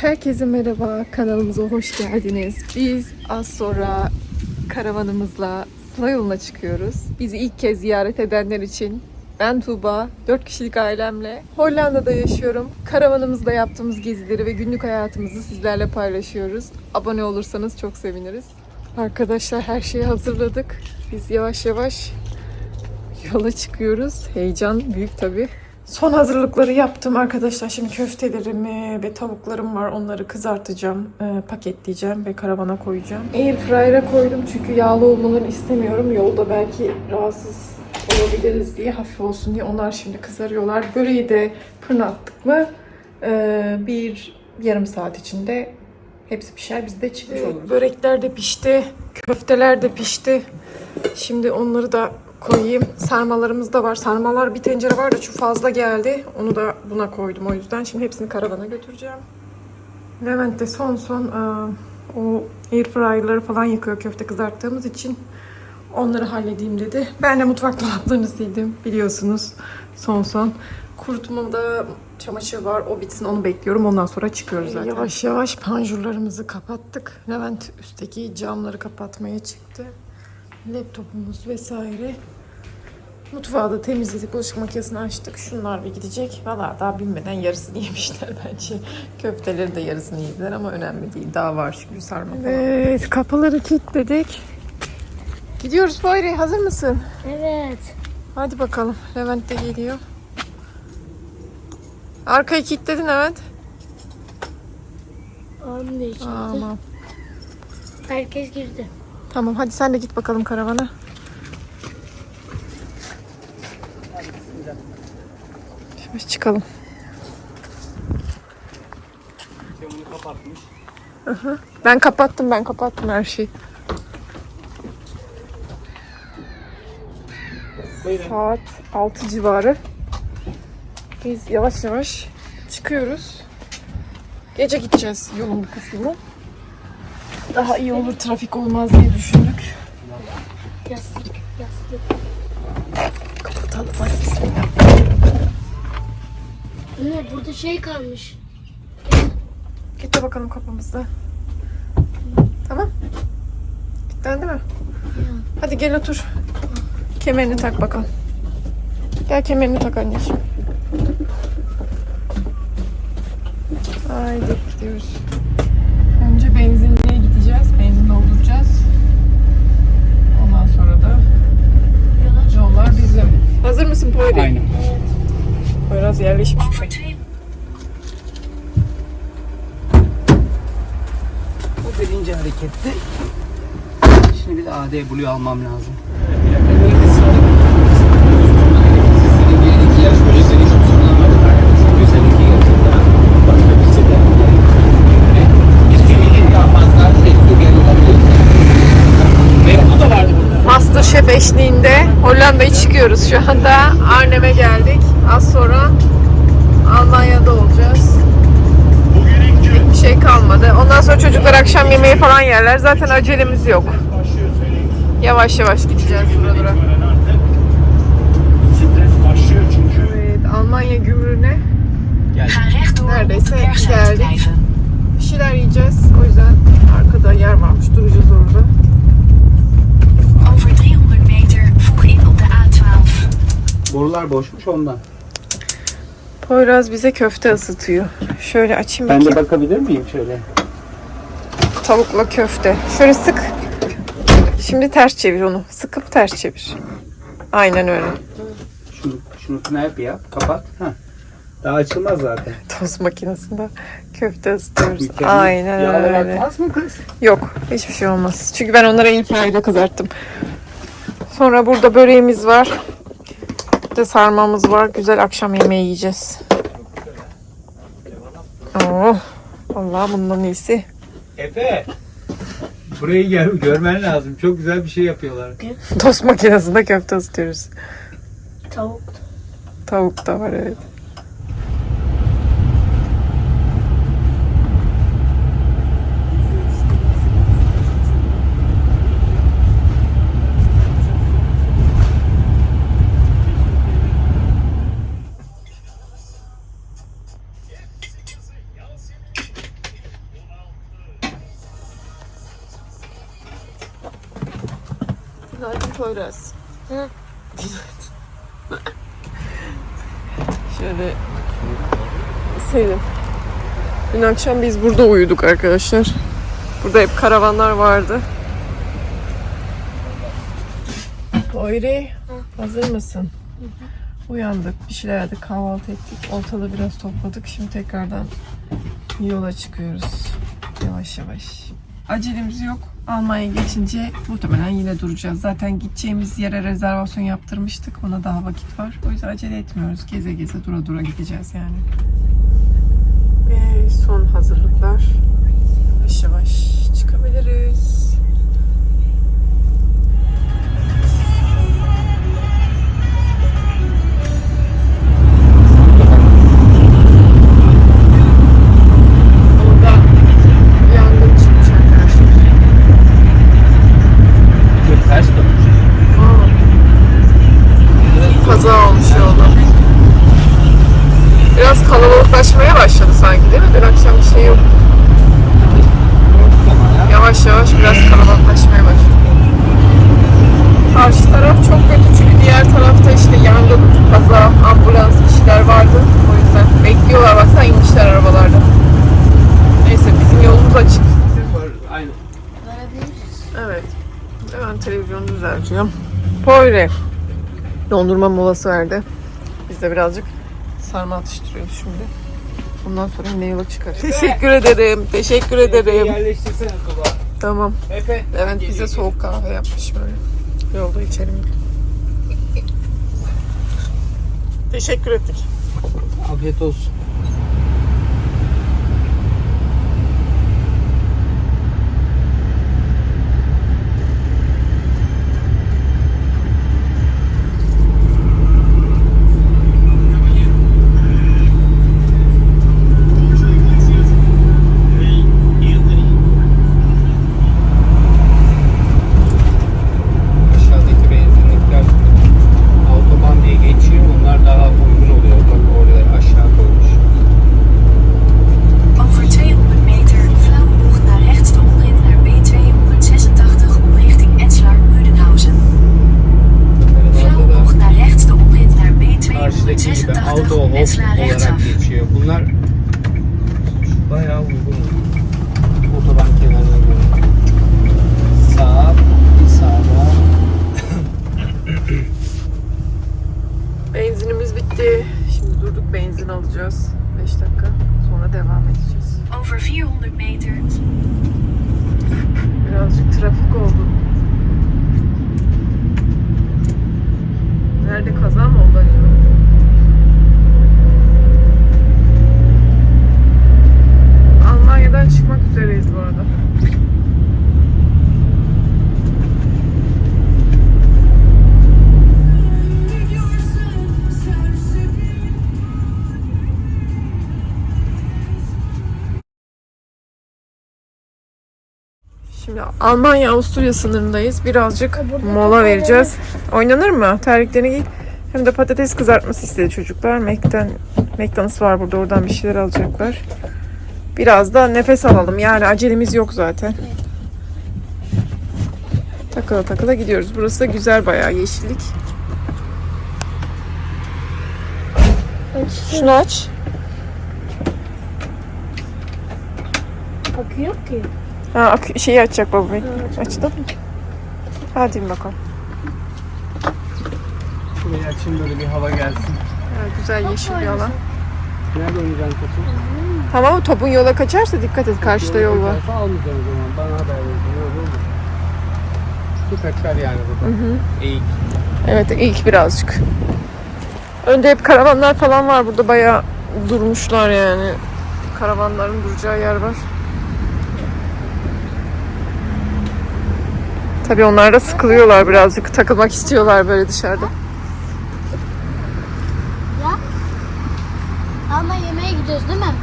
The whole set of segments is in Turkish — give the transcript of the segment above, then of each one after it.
Herkese merhaba, kanalımıza hoş geldiniz. Biz az sonra karavanımızla Sıla yoluna çıkıyoruz. Bizi ilk kez ziyaret edenler için ben Tuğba, 4 kişilik ailemle Hollanda'da yaşıyorum. Karavanımızda yaptığımız gezileri ve günlük hayatımızı sizlerle paylaşıyoruz. Abone olursanız çok seviniriz. Arkadaşlar her şeyi hazırladık. Biz yavaş yavaş yola çıkıyoruz. Heyecan büyük tabii. Son hazırlıkları yaptım arkadaşlar. Şimdi köftelerimi ve tavuklarım var. Onları kızartacağım, e, paketleyeceğim ve karavana koyacağım. Airfryer'a koydum çünkü yağlı olmalarını istemiyorum. Yolda belki rahatsız olabiliriz diye, hafif olsun diye. Onlar şimdi kızarıyorlar. Böreği de fırına attık mı e, bir yarım saat içinde hepsi pişer. Biz de çıkmış oluruz. Börekler de pişti, köfteler de pişti. Şimdi onları da koyayım. Sarmalarımız da var. Sarmalar bir tencere var da şu fazla geldi. Onu da buna koydum o yüzden. Şimdi hepsini karavana götüreceğim. Levent de son son e, o airfryer'ları falan yakıyor köfte kızarttığımız için. Onları halledeyim dedi. Ben de mutfak dolaplarını sildim biliyorsunuz. Son son. Kurutmamda çamaşır var. O bitsin onu bekliyorum. Ondan sonra çıkıyoruz zaten. Yavaş yavaş panjurlarımızı kapattık. Levent üstteki camları kapatmaya çıktı laptopumuz vesaire. Mutfağı da temizledik, bulaşık makinesini açtık. Şunlar bir gidecek. Valla daha bilmeden yarısını yemişler bence. Köfteleri de yarısını yediler ama önemli değil. Daha var çünkü sarma falan. Evet, kapıları kilitledik. Gidiyoruz Fahri, hazır mısın? Evet. Hadi bakalım. Levent de geliyor. Arkayı kilitledin Levent. De içeride. Tamam. Herkes girdi. Tamam hadi sen de git bakalım karavana. Şimdi çıkalım. Camını kapatmış. Ben kapattım ben kapattım her şeyi. Buyurun. Saat 6 civarı. Biz yavaş yavaş çıkıyoruz. Gece gideceğiz yolun bir kısmını. Daha iyi olur trafik olmaz diye düşündük. Yastık, yastık. Kapatalım hadi bismillah. Anne burada şey kalmış. Git de bakalım kapımızda. Tamam. Kilitlendi mi? Hadi gel otur. Kemerini tak bakalım. Gel kemerini tak anneciğim. Haydi gidiyoruz. Önce benzinliğe gideceğiz. Benzin dolduracağız. Ondan sonra da Yavaş. yollar bizim. Hazır mısın Poyri? Aynen. Biraz yerleşmiş. Bu birinci hareketti. Şimdi bir de AD Blue almam lazım. Bu da vardı burada. Masterchef eşliğinde Hollanda'ya çıkıyoruz şu anda. Arnhem'e geldik. Az sonra Almanya'da olacağız. Bir şey kalmadı. Ondan sonra çocuklar akşam yemeği falan yerler. Zaten acelemiz yok. Yavaş yavaş gideceğiz çünkü. Evet, Almanya gümrüğüne Neredeyse geldik. bir şeyler yiyeceğiz. O yüzden arkada yer varmış. Duracağız orada. Borular boşmuş ondan. Poyraz bize köfte ısıtıyor. Şöyle açayım Ben bakayım. de bakabilir miyim şöyle? Tavukla köfte. Şöyle sık. Şimdi ters çevir onu. Sıkıp ters çevir. Aynen öyle. Şunu, şunu knayıp yap, kapat. Heh. Daha açılmaz zaten. Tost makinesinde köfte ısıtıyoruz. Mükemmel. Aynen Yağlar öyle. akmaz mı kız? Yok hiçbir şey olmaz. Çünkü ben onları ilk ayda kızarttım. Sonra burada böreğimiz var. De sarmamız var. Güzel akşam yemeği yiyeceğiz. Oh, Allah bundan iyisi. Efe. Burayı gel, görmen lazım. Çok güzel bir şey yapıyorlar. Tost makinesinde köfte ısıtıyoruz. Tavuk. Tavuk da var evet. Poyraz. Hı. Şöyle Selim. Dün akşam biz burada uyuduk arkadaşlar. Burada hep karavanlar vardı. Oyri, hazır mısın? Uyandık, bir şeyler yedik, kahvaltı ettik. Ortalığı biraz topladık. Şimdi tekrardan yola çıkıyoruz. Yavaş yavaş. Acelemiz yok. Almanya geçince muhtemelen yine duracağız. Zaten gideceğimiz yere rezervasyon yaptırmıştık. Ona daha vakit var. O yüzden acele etmiyoruz. Geze geze dura dura gideceğiz yani. Ve son hazırlıklar. Yavaş yavaş çıkabiliriz. Poyre. Dondurma molası verdi. Biz de birazcık sarma atıştırıyoruz şimdi. Bundan sonra yine yola çıkarız. Teşekkür ederim. Teşekkür ederim. Yerleştirsene Tuba. Tamam. Efe. Levent bize soğuk kahve yapmış böyle. Yolda içelim. Teşekkür ettik. Afiyet olsun. Over 400 meter Birazcık trafik oldu. Nerede kaza mı oldu acaba? Şimdi Almanya Avusturya sınırındayız. Birazcık mola vereceğiz. Oynanır mı? Terliklerini giy. Hem de patates kızartması istedi çocuklar. Mac'ten McDonald's var burada. Oradan bir şeyler alacaklar. Biraz da nefes alalım. Yani acelemiz yok zaten. Takıla takıla gidiyoruz. Burası da güzel bayağı yeşillik. Şunu aç. Akıyor ki. Ha, şeyi açacak babayı. Açtın mı? Hadi bakalım. Şurayı açayım böyle bir hava gelsin. Evet, güzel yeşil bir alan. Nerede oynayacaksın topu? Tamam topun yola kaçarsa dikkat et. Karşıda yol var. Almayacağım o zaman. Bana haber verin. Olur mu? Su kaçar yani burada. Eğik. Evet ilk birazcık. Önde hep karavanlar falan var. Burada bayağı durmuşlar yani. Karavanların duracağı yer var. Tabii onlar da sıkılıyorlar birazcık. Takılmak istiyorlar böyle dışarıda. Ya. Ama yemeğe gidiyoruz değil mi?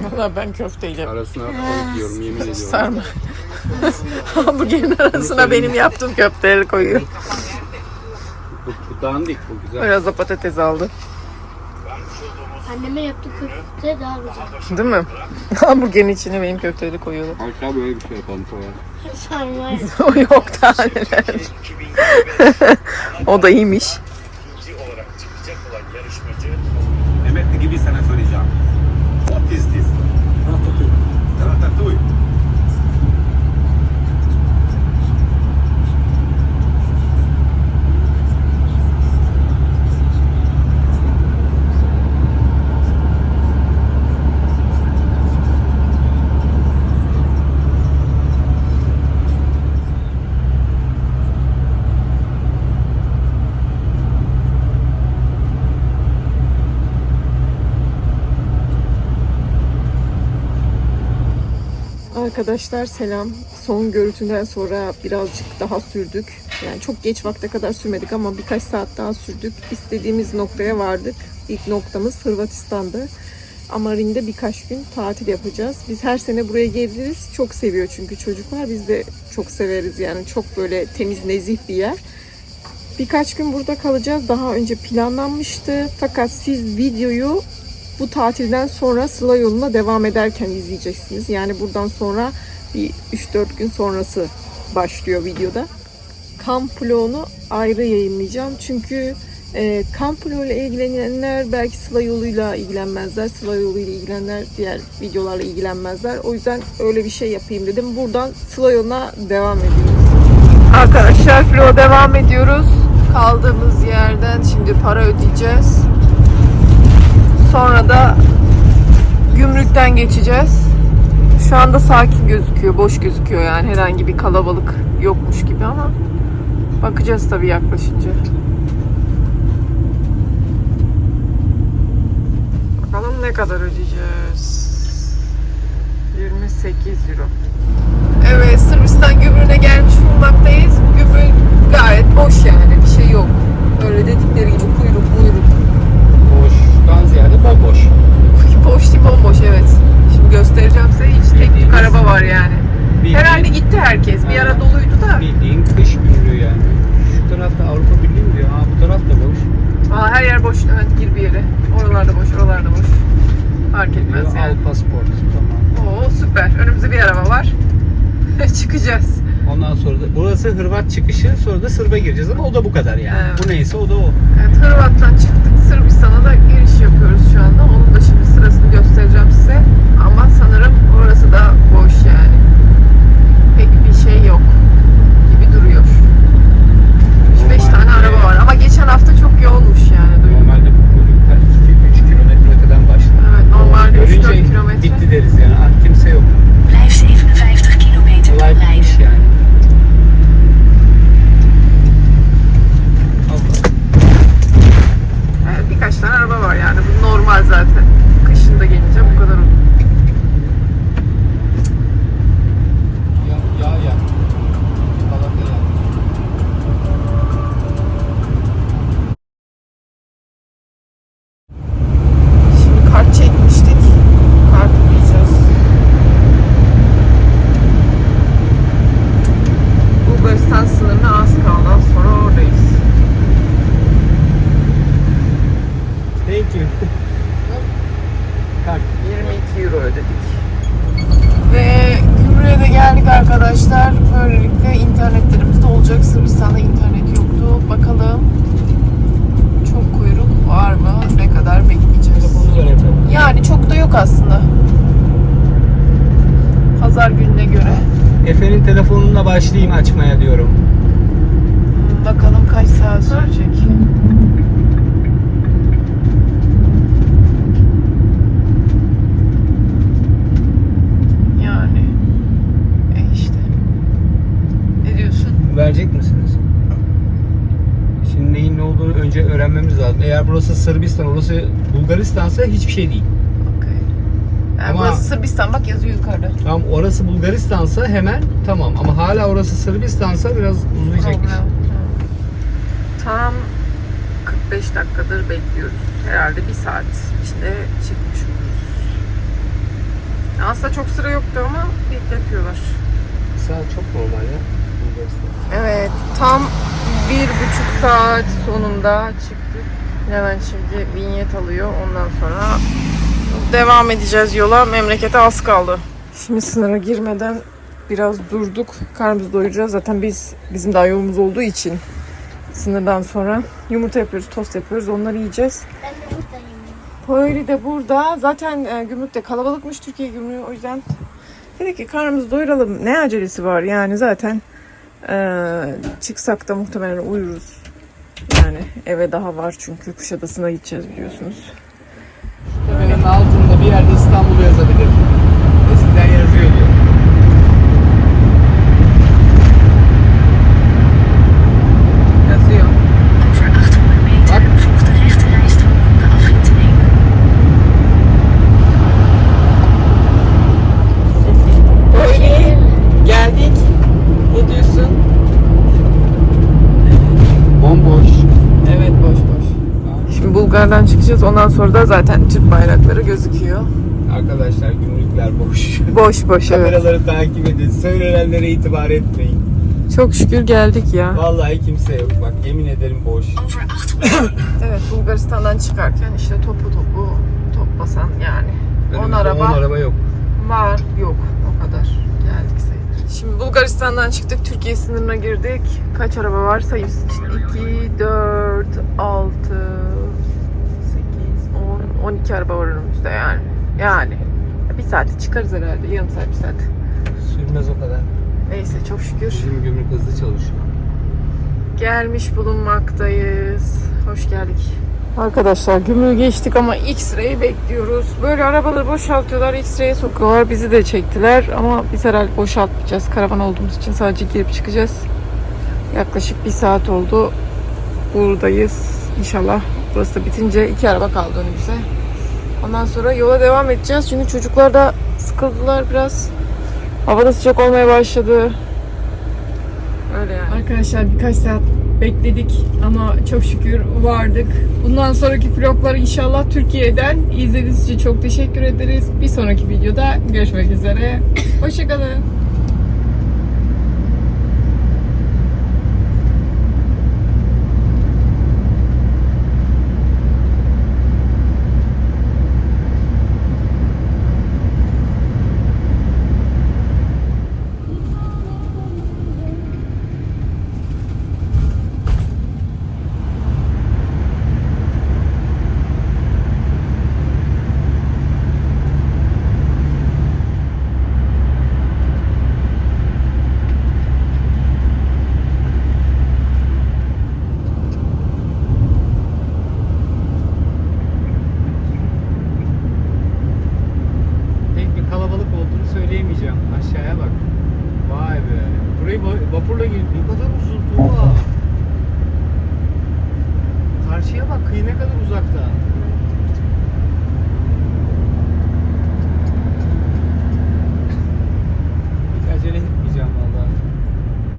Valla ben köfteydim. Arasına koyup yiyorum yemin ediyorum. Sarma. Hamburgerin arasına benim yaptığım köfteleri koyuyor. Bu, bu dandik bu güzel. Biraz da patates aldı. Anneme yaptığı köfte daha güzel. Değil mi? Hamburgerin içine benim köfteleri koyuyorlar. Aşağı böyle bir şey yapalım sonra. Sarmayı. o yok daha neler. o da iyiymiş. Arkadaşlar selam. Son görüntüden sonra birazcık daha sürdük. Yani çok geç vakte kadar sürmedik ama birkaç saat daha sürdük. İstediğimiz noktaya vardık. İlk noktamız Hırvatistan'dı. Amarin'de birkaç gün tatil yapacağız. Biz her sene buraya geliriz. Çok seviyor çünkü çocuklar. Biz de çok severiz yani. Çok böyle temiz, nezih bir yer. Birkaç gün burada kalacağız. Daha önce planlanmıştı. Fakat siz videoyu bu tatilden sonra Sıla yoluna devam ederken izleyeceksiniz. Yani buradan sonra bir 3-4 gün sonrası başlıyor videoda. Kamp ayrı yayınlayacağım. Çünkü e, kamp vlog ile ilgilenenler belki Sıla yoluyla ilgilenmezler. Sıla yoluyla ilgilenenler diğer videolarla ilgilenmezler. O yüzden öyle bir şey yapayım dedim. Buradan Sıla yoluna devam ediyoruz. Arkadaşlar vloga devam ediyoruz. Kaldığımız yerden şimdi para ödeyeceğiz. Sonra da gümrükten geçeceğiz. Şu anda sakin gözüküyor, boş gözüküyor yani herhangi bir kalabalık yokmuş gibi ama bakacağız tabii yaklaşınca. Bakalım ne kadar ödeyeceğiz. 28 euro. Evet, Sırbistan gümrüğüne gelmiş bulunmaktayız. Gümrük gayet boş yani, bir şey yok. Öyle dedikleri gibi kuyruk muyruk. Boştan ziyade bomboş. Boş değil bomboş evet. Şimdi göstereceğim size hiç tek tük araba var yani. Herhalde gitti herkes. Bir ara Ha. doluydu da. Bildiğin kış gümrüğü yani. Şu tarafta Avrupa Birliği mi diyor? Aa bu taraf da boş. Aa, her yer boş. Evet gir bir yere. Oralarda boş, oralarda boş. Fark etmez yani. Al pasport. Tamam. Oo süper. Önümüzde bir araba var. Çıkacağız. Ondan sonra da burası Hırvat çıkışı sonra da Sırp'a gireceğiz ama o da bu kadar yani. Evet. Bu neyse o da o. Evet Hırvat'tan çıktık. Sırbistan'a da giriş yapıyoruz şu anda. Onun da şimdi sırasını göstereceğim size. Ama sanırım orası da boş yani. Pek bir şey yok gibi duruyor. 3-5 tane araba var ama geçen hafta çok yoğunmuş yani duydum. Normalde bu kuyruklar 2-3 kilometre öteden başlıyor. Evet normalde Görünce 3-4 kilometre. Bitti deriz yani. Ah, kimse yok. Blijf 57 kilometer Olay doorrijden. bitmiş yani. Ödedik. Ve Gümrüğe de geldik arkadaşlar. Böylelikle internetlerimiz de olacak. Sırbistan'da internet yoktu. Bakalım çok kuyruk var mı? Ne kadar bekleyeceğiz? Yani çok da yok aslında. Pazar gününe göre. Efe'nin telefonunla başlayayım açmaya diyorum. Bakalım kaç saat sürecek. Yani. E işte. Ne diyorsun? Verecek misiniz? Şimdi neyin ne olduğunu önce öğrenmemiz lazım. Eğer burası Sırbistan, orası Bulgaristan'sa hiçbir şey değil. Okey. Yani Ama- burası Sırbistan bak yazıyor yukarıda. Tamam orası Bulgaristan'sa hemen tamam ama hala orası Sırbistan'sa biraz uzayacak. iş. Problem. Tam 45 dakikadır bekliyoruz. Herhalde bir saat içinde çıkmış oluruz. Aslında çok sıra yoktu ama bekletiyorlar. Saat çok normal ya. Evet, tam bir buçuk saat sonunda çıktık. Hemen şimdi vinyet alıyor. Ondan sonra devam edeceğiz yola. Memlekete az kaldı. Şimdi sınıra girmeden biraz durduk. Karnımızı doyuracağız. Zaten biz bizim daha yolumuz olduğu için sınırdan sonra yumurta yapıyoruz, tost yapıyoruz. Onları yiyeceğiz. Ben de buradayım. Poyri de burada. Zaten e, gümrükte kalabalıkmış Türkiye gümrüğü. O yüzden dedik ki karnımızı doyuralım. Ne acelesi var yani zaten e, çıksak da muhtemelen uyuruz. Yani eve daha var çünkü Kuşadası'na gideceğiz biliyorsunuz. Tepenin altında bir yerde İstanbul yazabilir. Eskiden yazıyordu. Yazıyor. Over 800 meter volgt de rechte rijstrook om de afrit te nemen. Poyri geldik. Ne diyorsun? Bomboş. Evet boş boş. Şimdi Bulgar'dan çıkacağız. Ondan sonra da zaten Türk bayrakları gözüküyor. Arkadaşlar gümrükler boş. Boş boş evet. Kameraları takip edin. Söylenenlere itibar etmeyin. Çok şükür geldik ya. Vallahi kimse yok. Bak yemin ederim boş. Over 800 Evet Bulgaristan'dan çıkarken işte topu topu toplasan yani. 10 Önümüzde araba 10 araba yok. var yok o kadar geldik sayılır. Şimdi Bulgaristan'dan çıktık Türkiye sınırına girdik. Kaç araba var sayayım sizin için. 2, 4, 6, 8, 10, 12 araba var önümüzde yani. Yani bir saate çıkarız herhalde yarım saat bir saat. Sürmez o kadar. Neyse çok şükür. Bizim gümrük hızlı çalışıyor. gelmiş bulunmaktayız. Hoş geldik. Arkadaşlar gümrüğü geçtik ama X-Ray'i bekliyoruz. Böyle arabaları boşaltıyorlar, X-Ray'e sokuyorlar. Bizi de çektiler ama biz herhalde boşaltmayacağız. Karavan olduğumuz için sadece girip çıkacağız. Yaklaşık bir saat oldu. Buradayız. İnşallah burası da bitince iki araba kaldı önümüze. Ondan sonra yola devam edeceğiz. Çünkü çocuklar da sıkıldılar biraz. Hava da sıcak olmaya başladı. Öyle yani. Arkadaşlar birkaç saat bekledik ama çok şükür vardık. Bundan sonraki vlogları inşallah Türkiye'den izlediğiniz için çok teşekkür ederiz. Bir sonraki videoda görüşmek üzere. Hoşçakalın.